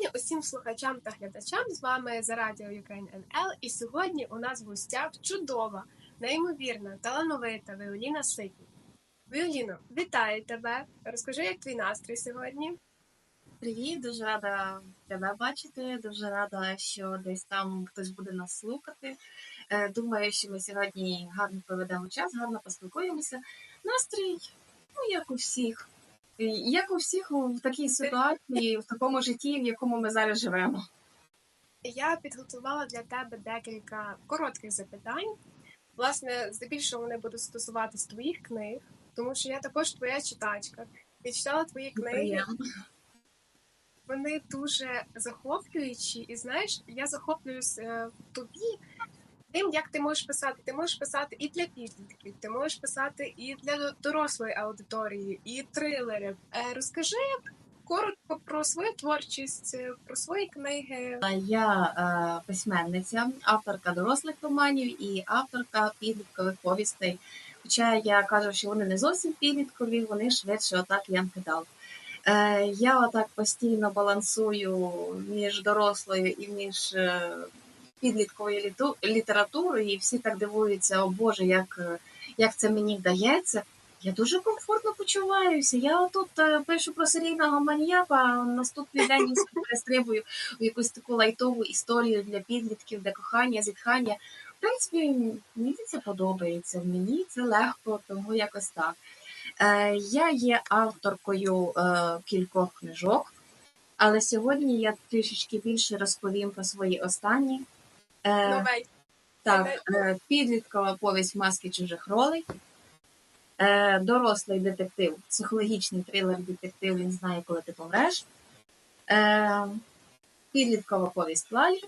вітання усім слухачам та глядачам. З вами за радіо Ukraine NL. І сьогодні у нас в гостях чудова, неймовірна, талановита Віоліна Ситні. Віоліно, вітаю тебе! Розкажи, як твій настрій сьогодні? Привіт, дуже рада тебе бачити. Дуже рада, що десь там хтось буде нас слухати. Е, Думаю, що ми сьогодні гарно проведемо час, гарно поспілкуємося. Настрій, ну як у всіх. Як у всіх у такій ситуації, в такому житті, в якому ми зараз живемо. Я підготувала для тебе декілька коротких запитань. Власне, здебільшого вони будуть стосуватись твоїх книг, тому що я також твоя читачка. Я читала твої книги. Вони дуже захоплюючі, і знаєш, я захоплююсь е, в тобі тим, як ти можеш писати. Ти можеш писати і для підлітків, ти можеш писати і для дорослої аудиторії, і трилери. Е, розкажи коротко про свою творчість, е, про свої книги. Я е, письменниця, авторка дорослих романів і авторка підліткових повістей. Хоча я кажу, що вони не зовсім підліткові, вони швидше отак янкидал. Е, я отак постійно балансую між дорослою і між підлітковою літу- літературою, і всі так дивуються, о Боже, як, е, як це мені вдається. Я дуже комфортно почуваюся. Я тут е, пишу про серійного маніяка, а наступний день перестрибую в якусь таку лайтову історію для підлітків, де кохання, зітхання. В принципі, мені це подобається. Мені це легко, тому якось так. Е, я є авторкою кількох книжок, але сьогодні я трішечки більше розповім про свої останні. Е, так, е, підліткова повість маски чужих ролей. Е, дорослий детектив, психологічний трилер детектив, він знає, коли ти помреш. Е, підліткова повість Лалі.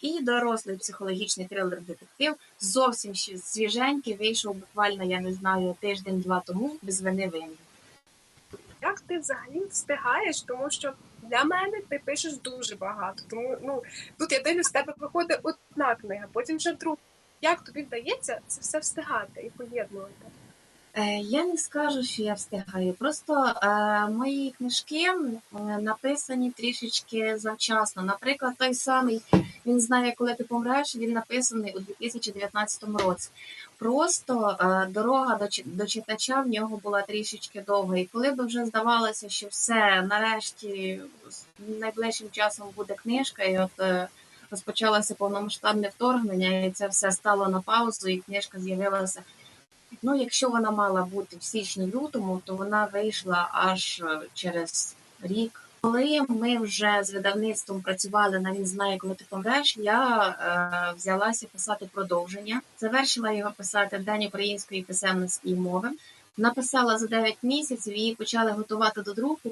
І дорослий психологічний трилер детектив зовсім ще свіженький, вийшов буквально, я не знаю, тиждень-два тому без вини винні. Як ти взагалі встигаєш? Тому що для мене ти пишеш дуже багато. Тому ну тут я дивлюсь, в тебе виходить одна книга, потім вже друга. Як тобі вдається це все встигати і поєднувати? Е, Я не скажу, що я встигаю. Просто е, мої книжки м, написані трішечки завчасно. Наприклад, той самий він знає, коли ти помреш. Він написаний у 2019 році. Просто е, дорога до, читача в нього була трішечки довга. І коли б вже здавалося, що все нарешті найближчим часом буде книжка, і от е, розпочалося повномасштабне вторгнення, і це все стало на паузу, і книжка з'явилася. Ну, якщо вона мала бути в січні-лютому, то вона вийшла аж е, через рік. Коли ми вже з видавництвом працювали на він знає, коли ти помреш, я е, взялася писати продовження. Завершила його писати в День української писемності і мови. Написала за 9 місяців, її почали готувати до друку.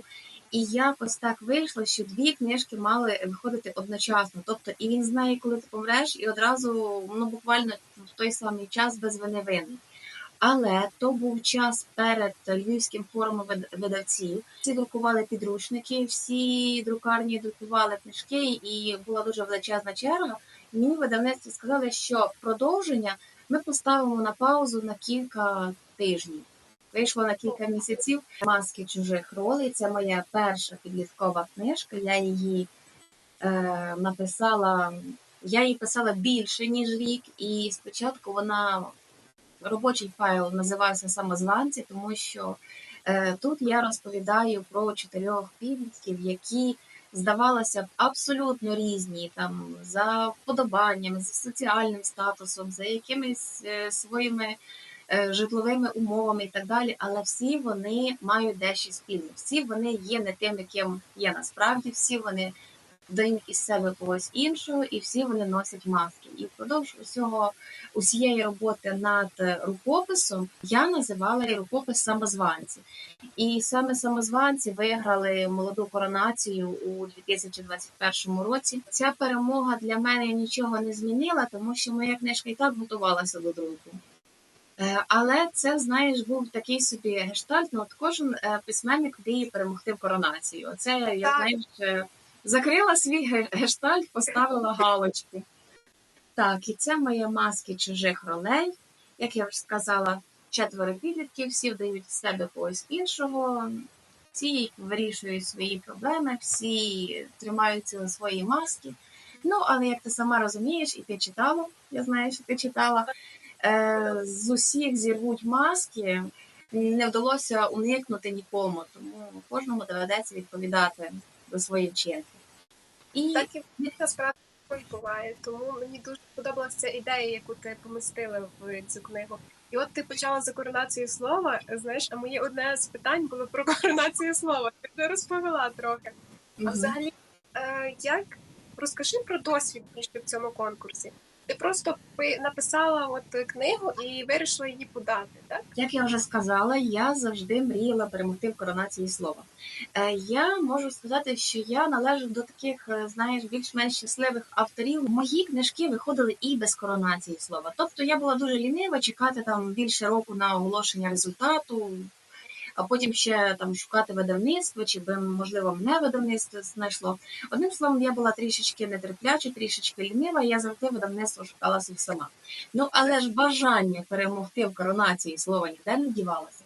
І якось так вийшло, що дві книжки мали виходити одночасно. Тобто, і він знає, коли ти помреш, і одразу ну буквально в той самий час без вини винний. Але то був час перед Львівським форумом видавців. Всі друкували підручники, всі друкарні друкували книжки, і була дуже величезна черга. Мені видавництво сказали, що продовження ми поставимо на паузу на кілька тижнів. Вийшло на кілька місяців маски чужих ролей. Це моя перша підліткова книжка. Я її е, написала. Я її писала більше ніж рік, і спочатку вона робочий файл називався Самозванці, тому що е, тут я розповідаю про чотирьох підлітків, які здавалося б абсолютно різні там за вподобаннями, за соціальним статусом, за якимись е, своїми е, житловими умовами і так далі. Але всі вони мають дещо спільне. Всі вони є не тим, яким є насправді. Всі вони дають із себе когось іншого, і всі вони носять маски. І впродовж усього усієї роботи над е, рукописом я називала рукопис самозванці. І саме самозванці виграли молоду коронацію у 2021 році. Ця перемога для мене нічого не змінила, тому що моя книжка і так готувалася до друку. Е, Але це, знаєш, був такий собі гештальт. Ну, от кожен е, письменник мріє перемогти в коронацію. Оце я знаєш, закрила свій гештальт, поставила галочку. Так, і це мої маски чужих ролей. Як я вже сказала, четверо підлітків, всі вдають з себе когось іншого. всі вирішують свої проблеми, всі тримаються своєї маски. Ну, але як ти сама розумієш, і ти читала, я знаю, що ти читала, е, з усіх зірвуть маски, не вдалося уникнути нікому, тому кожному доведеться відповідати за своєї вчинки. І Так і насправді буває. Тому мені дуже подобалася ця ідея, яку ти помістила в цю книгу. І от ти почала за коронацію слова. Знаєш, а моє одне з питань було про коронацію слова. Ти вже розповіла трохи. А взагалі, е, як розкажи про досвід в цьому конкурсі. Ти просто пи- написала от книгу і вирішила її подати, так? Як я вже сказала, я завжди мріяла перемогти в коронації слова. Е, Я можу сказати, що я належу до таких, е, знаєш, більш-менш щасливих авторів. Мої книжки виходили і без коронації слова. Тобто я була дуже лінива чекати там більше року на оголошення результату, а потім ще там шукати видавництво, чи би можливо мене видавництво знайшло. Одним словом, я була трішечки нетерпляча, трішечки лінива. і Я завжди видавництво шукала собі сама. Ну але ж бажання перемогти в коронації слова ніде не дівалося.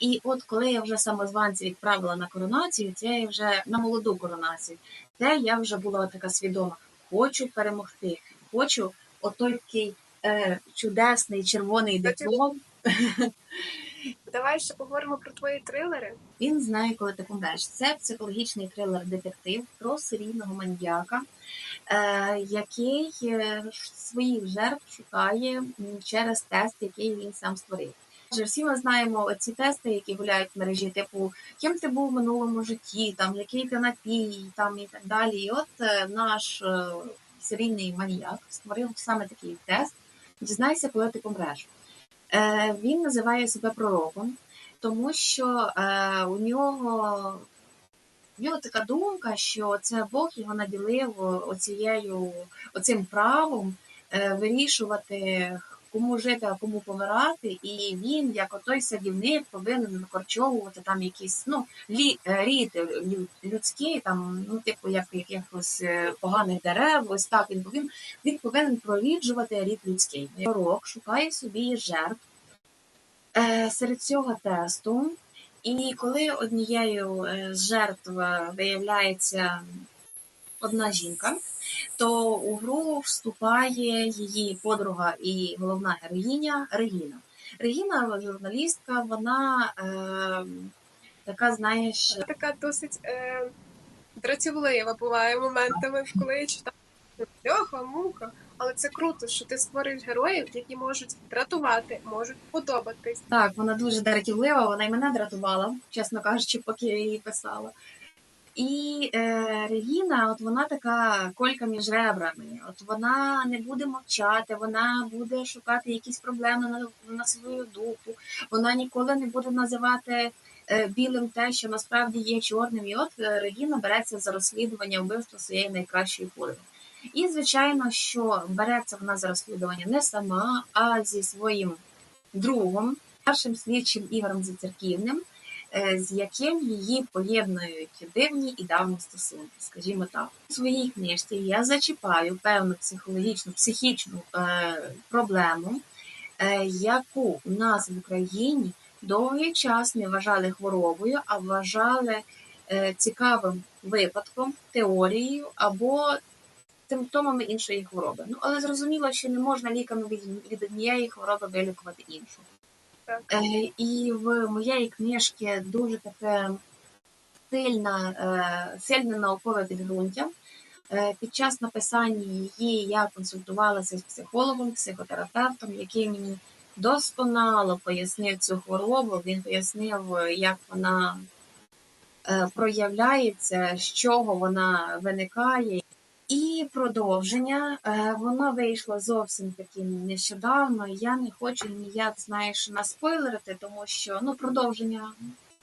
І от коли я вже самозванців відправила на коронацію, це я вже на молоду коронацію, це я вже була така свідома. Хочу перемогти, хочу отой такий е, чудесний червоний диплом. Давай ще поговоримо про твої трилери. Він знає, коли ти помреш. Це психологічний трилер-детектив про серійного маньяка, е, який е, своїх жертв шукає через тест, який він сам створив. Адже всі ми знаємо ці тести, які гуляють в мережі, типу ким ти був в минулому житті, там який ти напій, там і так далі. І от е, наш е, серійний маніяк створив саме такий тест. Дізнайся, коли ти помреш. Е, він називає себе пророком, тому що е, у нього у нього така думка, що це Бог його наділив оцією, оцим правом е, вирішувати, кому жити, а кому помирати, і він, як отой садівник, повинен накорчовувати там якісь ну, лі, е, рід лю- людський, там, ну, типу, як якихось е, поганих дерев, ось так він повинен, він повинен проріджувати рід людський. Пророк шукає собі жертв е, серед цього тесту. І коли однією з жертв виявляється одна жінка, то у гру вступає її подруга і головна героїня Регіна. Регіна, журналістка, вона е, така, знаєш, Така досить е, дратівлива буває моментами, коли я читаю Льоха, муха. Але це круто, що ти створюєш героїв, які можуть дратувати, можуть подобатись. Так, вона дуже дратівлива, вона й мене дратувала, чесно кажучи, поки я її писала. І е, Регіна, от вона така колька між ребрами. От вона не буде мовчати, вона буде шукати якісь проблеми на, на свою дупу, вона ніколи не буде називати е, білим те, що насправді є чорним. І от е, Регіна береться за розслідування вбивства своєї найкращої подруги. І, звичайно, що береться вона за розслідування не сама, а зі своїм другом, старшим слідчим Ігорем Зацерківним, з яким її поєднують дивні і давні стосунки, скажімо так. У своїй книжці я зачіпаю певну психологічну, психічну е, проблему, е, яку в нас в Україні довгий час не вважали хворобою, а вважали е, цікавим випадком, теорією або симптомами іншої хвороби. Ну, але зрозуміло, що не можна ліками від однієї хвороби вилікувати іншу. Е, і в моєї книжки дуже таке сильна, е, сильне наукове підґрунтя. Е, під час написання її я консультувалася з психологом, психотерапевтом, який мені досконало пояснив цю хворобу. Він пояснив, як вона проявляється, з чого вона виникає. І продовження е, воно вийшло зовсім таким нещодавно. Я не хочу ніяк, знаєш, наспойлерити, тому що ну продовження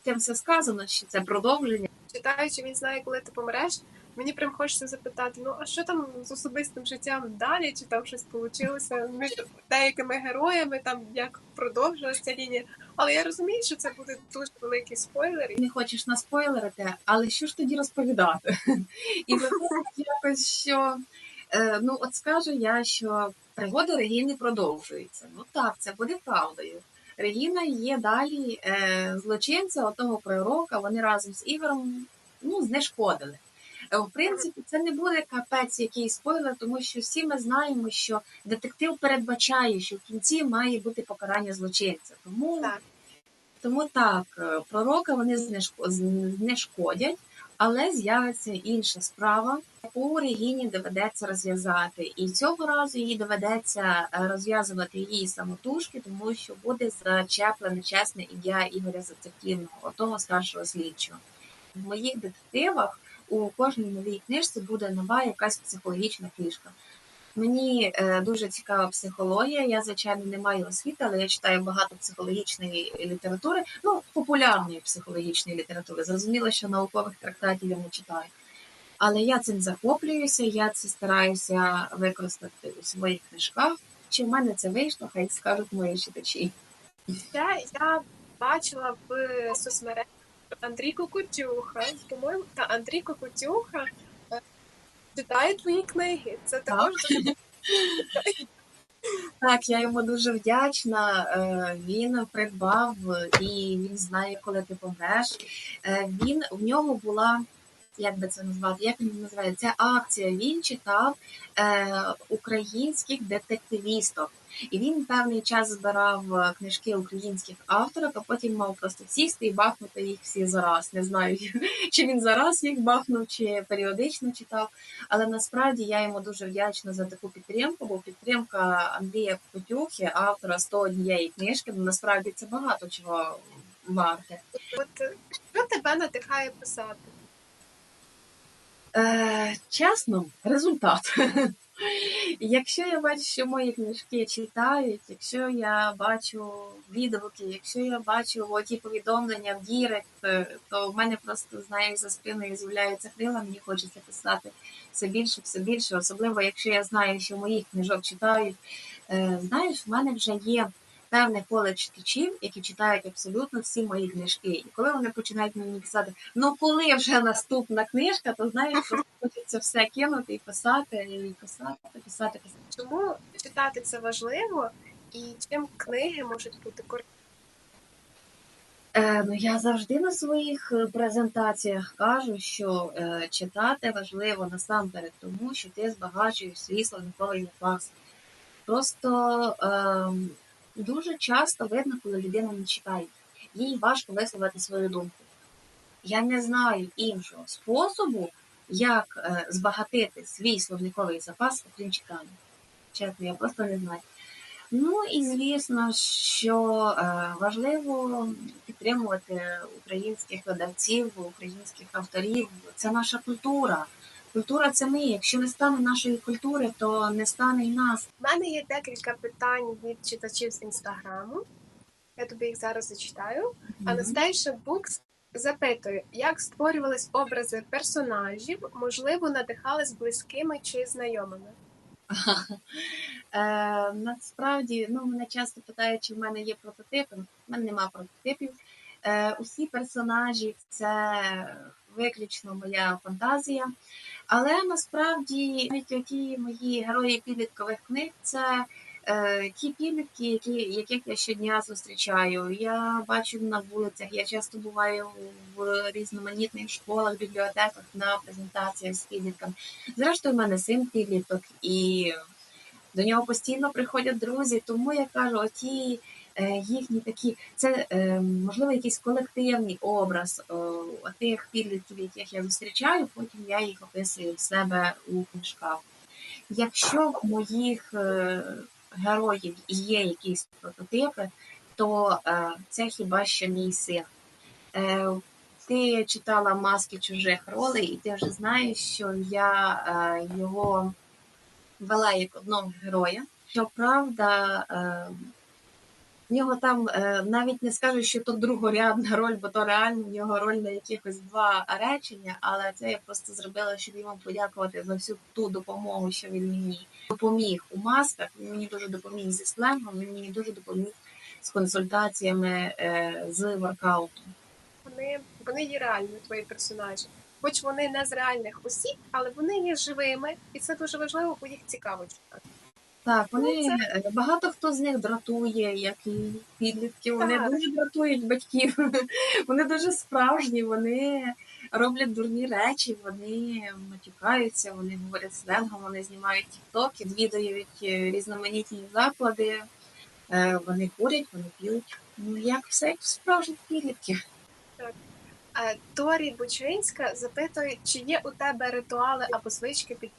тим все сказано, що це продовження. Читаючи, він знає, коли ти помреш. Мені прям хочеться запитати: ну а що там з особистим життям далі? Чи там щось вийшло між деякими героями, там як продовжилася лінія? Але я розумію, що це буде дуже великий спойлер. Не хочеш наспойлерити, але що ж тоді розповідати? І виходить якось, що е, ну от скажу я, що пригоди Регіни продовжуються. Ну так, це буде правдою. Регіна є далі е, злочинця, отого пророка. Вони разом з Ігорем ну, знешкодили. Е, В принципі, це не буде капець який спойлер, тому що всі ми знаємо, що детектив передбачає, що в кінці має бути покарання злочинця. Тому Так. тому так, е, пророка вони знешкодять, але з'явиться інша справа, яку Регіні доведеться розв'язати. І цього разу їй доведеться е, розв'язувати її самотужки, тому що буде зачеплене чесне ім'я Ігоря Зацепківного, отого старшого слідчого. В моїх детективах у кожній новій книжці буде нова якась психологічна книжка. Мені е, дуже цікава психологія. Я, звичайно, не маю освіти, але я читаю багато психологічної літератури, ну, популярної психологічної літератури. Зрозуміло, що наукових трактатів я не читаю. Але я цим захоплююся, я це стараюся використати у своїх книжках. Чи в мене це вийшло, хай скажуть мої читачі. Я, я бачила в соцмережах Андрій Кукутюха, по-моєму, та Андрій Кукутюха е, читає твої книги. Це також дуже Так, я йому дуже вдячна. Е, Він придбав і він знає, коли ти помреш. Е, Він в нього була. Як би це назвати? Як він називається? Акція. Він читав е, українських детективісток. І він певний час збирав е, книжки українських авторів, а потім мав просто сісти і бахнути їх всі зараз. Не знаю, чи він зараз їх бахнув, чи періодично читав. Але насправді я йому дуже вдячна за таку підтримку, бо підтримка Андрія Кутюхи, автора 101 книжки, ну насправді це багато чого варте. От е, що тебе надихає писати? Е, чесно, результат. Якщо я бачу, що мої книжки читають, якщо я бачу відгуки, якщо я бачу оті повідомлення в Дірект, е, то в мене просто знаєш, за спиною з'являються крила, мені хочеться писати все більше, все більше, особливо якщо я знаю, що моїх книжок читають. Е, Знаєш, в мене вже є певне коле читачів, які читають абсолютно всі мої книжки. І коли вони починають мені писати, ну коли вже наступна книжка, то знаєш, що хочеться все кинути і писати, і писати, писати, писати. Чому читати це важливо і чим книги можуть бути корисні? Е, ну, я завжди на своїх е, презентаціях кажу, що е, читати важливо насамперед, тому що ти збагачуєш свій словниковий запас. Просто е, дуже часто видно, коли людина не читає, їй важко висловити свою думку. Я не знаю іншого способу, як е, збагатити свій словниковий запас, окрім читання. Чесно, я просто не знаю. Ну і звісно, що е, важливо підтримувати українських видавців, українських авторів. Це наша культура. Культура це ми. Якщо не стане нашої культури, то не стане й нас. У мене є декілька питань від читачів з інстаграму. Я тобі їх зараз зачитаю. Анастейша Букс запитує, як створювались образи персонажів, можливо, надихались близькими чи знайомими. Е, насправді, ну мене часто питають, чи в мене є прототипи. У мене нема прототипів. Е, усі персонажі це виключно моя фантазія. Але насправді навіть ті мої герої підліткових книг це е, ті підлітки, які, яких я щодня зустрічаю. Я бачу на вулицях, я часто буваю в різноманітних школах, бібліотеках на презентаціях з підлітками. Зрештою, в мене син підліток, і до нього постійно приходять друзі. Тому я кажу, оті їхні такі, це е, можливо якийсь колективний образ тих підлітків, яких я зустрічаю, потім я їх описую в себе у книжках. Якщо в моїх е, героїв є якісь прототипи, то е, це хіба що мій син. Е, ти читала маски чужих ролей, і ти вже знаєш, що я е, його вела як одного героя. Щоправда, е, в нього там е, навіть не скажу, що то другорядна роль, бо то реально в нього роль на якихось два речення, але це я просто зробила, щоб йому подякувати за всю ту допомогу, що він мені допоміг у масках. Він мені дуже допоміг зі сленгом, він мені дуже допоміг з консультаціями е, з воркаутом. Вони, вони є реальні, твої персонажі. Хоч вони не з реальних осіб, але вони є живими, і це дуже важливо, бо їх цікаво читати. Так, вони Ну, е, багато хто з них дратує, як і підлітки. Вони Так. дуже дратують батьків. Вони дуже справжні, вони роблять дурні речі, вони матюкаються, вони говорять сленгом, вони знімають тікток, відвідують е, різноманітні заклади, е, вони курять, вони п'ють. Ну як все як в справжніх підлітків. Е, Торі Бучинська запитує, чи є у тебе ритуали або звички під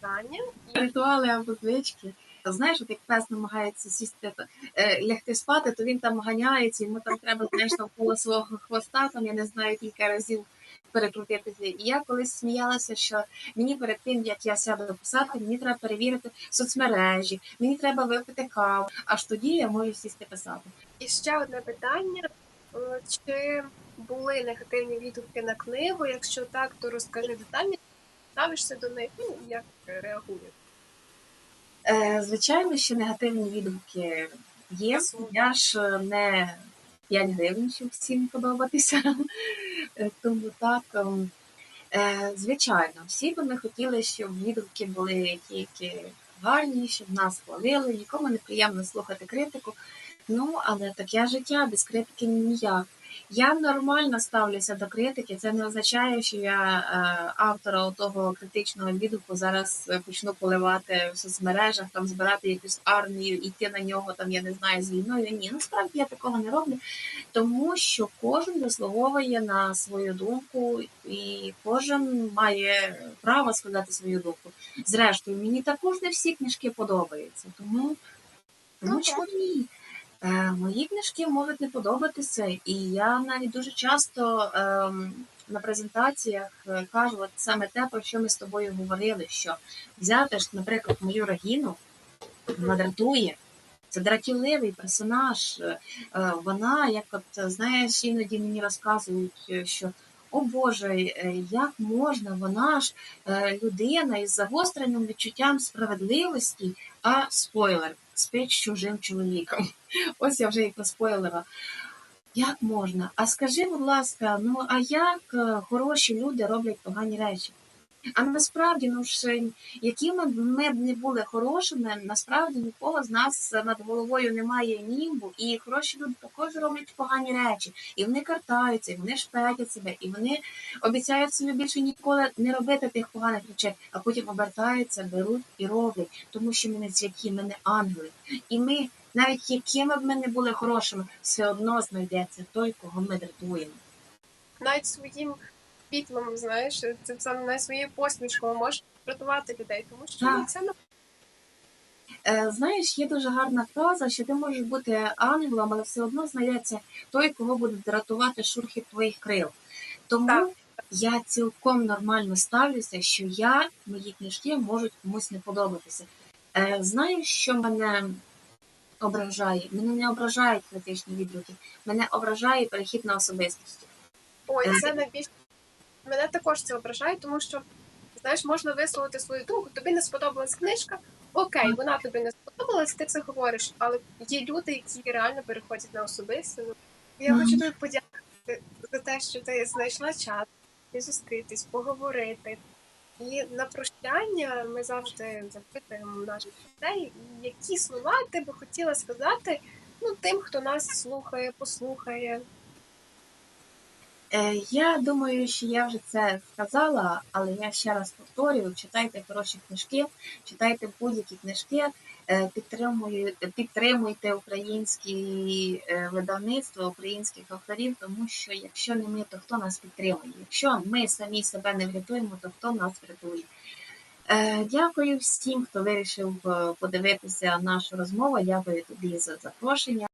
питанням. Ритуали або звички. Знаєш, от як пес намагається сісти е, лягти спати, то він там ганяється, йому там треба знаєш, навколо свого хвоста, там я не знаю кілька разів перекрутитися. І я колись сміялася, що мені перед тим, як я сяду писати, мені треба перевірити соцмережі, мені треба випити каву, аж тоді я можу сісти писати. І ще одне питання: Е, чи були негативні відгуки на книгу? Якщо так, то розкажи детальніше, ставишся до них, ну як реагуєш. Е, звичайно, що негативні відгуки є. Я ж е, не 5 гривень, щоб всім подобатися. Е, Тому так, ем, звичайно, всі би ми хотіли, щоб відгуки були тільки гарні, щоб нас хвалили, нікому не приємно слухати критику. Ну, але таке життя без критики ніяк. Я нормально ставлюся до критики. Це не означає, що я е, автора того критичного відгуку зараз е, почну поливати в соцмережах, там збирати якусь армію, іти на нього, там я не знаю, з війною. Ні, насправді я такого не роблю, тому що кожен заслуговує на свою думку, і кожен має право сказати свою думку. Зрештою, мені також не всі книжки подобаються, тому, тому Ну, чому ні? Е, мої книжки можуть не подобатися, і я навіть дуже часто ем, на презентаціях е, кажу от саме те, про що ми з тобою говорили, що взяти ж, наприклад, мою Рагіну, вона дратує. Це дратівливий персонаж. Е, Вона, як от знаєш, іноді мені розказують, що о Боже, як можна, вона ж людина із загостреним відчуттям справедливості, а спойлер, спить з чужим чоловіком. Ось я вже їх проспойлера. Як можна? А скажи, будь ласка, ну а як е, хороші люди роблять погані речі? А насправді, ну ж, е, якими ми б не були хорошими, насправді нікого з нас над головою немає німбу, і хороші люди також роблять погані речі, і вони картаються, і вони шпетять себе, і вони обіцяють собі більше ніколи не робити тих поганих речей, а потім обертаються, беруть і роблять, тому що ми не святі, ми не ангели. І ми, навіть якими б ми не були хорошими, все одно знайдеться той, кого ми дратуємо. Навіть своїм світлом, знаєш, це саме навіть своєю посмішкою можеш врятувати людей, тому що Так. це на Е, Знаєш, є дуже гарна фраза, що ти можеш бути ангелом, але все одно знайдеться той, кого буде дратувати шурхи твоїх крил. Тому Так. я цілком нормально ставлюся, що я, мої книжки можуть комусь не подобатися. Е, Знаєш, що мене ображає? Мене не ображають критичні відгуки, мене ображає перехід на особистості. ой, Е. це найбільше мене також це ображає, тому що знаєш, можна висловити свою думку. Тобі не сподобалась книжка. Окей, вона тобі не сподобалась, ти це говориш, але є люди, які реально переходять на особисте. Я хочу тобі подякувати за те, що ти знайшла час і зустрітись, поговорити. І на прощання ми завжди запитуємо наших людей, які слова ти би хотіла сказати ну, тим, хто нас слухає, послухає. Е, Я думаю, що я вже це сказала, але я ще раз повторюю: читайте хороші книжки, читайте будь-які книжки, е, підтримуйте, українські е, видавництва, українських авторів, тому що якщо не ми, то хто нас підтримує? Якщо ми самі себе не врятуємо, то хто нас врятує? Дякую всім, хто вирішив подивитися нашу розмову. Дякую тобі за запрошення.